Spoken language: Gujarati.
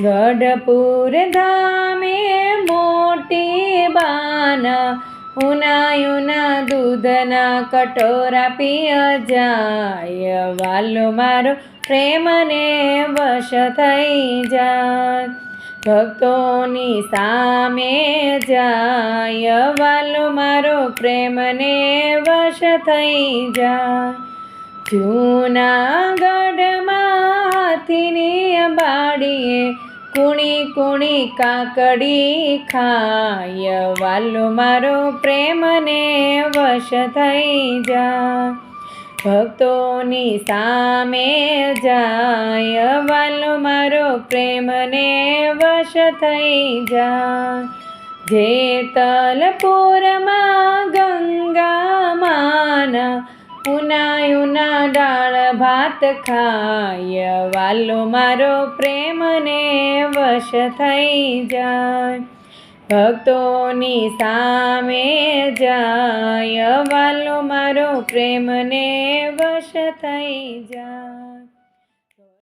ગઢપુર ધામે મોટી બાન, ઉનાયુના દૂધના કટોરા પિય જાય, વાલો મારો પ્રેમને વશ થઈ જાય. ભક્તોની સામે જાય, વાલો મારો પ્રેમને વશ થઈ જાય. જૂનાગઢમાં હાથીની કુણી કુણી કાકડી ખાય વાલો મારો પ્રેમને વશ થઈ જાય ભક્તોની સામે જાય વાલો મારો પ્રેમને વશ થઈ જાય જેતલપુરમાં ગંગા માના ઉનાયુના ડાળ ભાત ખાય. વાલો મારો પ્રેમને વશ થઈ જાય. ભક્તોની સામે જાય. વાલો મારો પ્રેમને વશ થઈ જાય.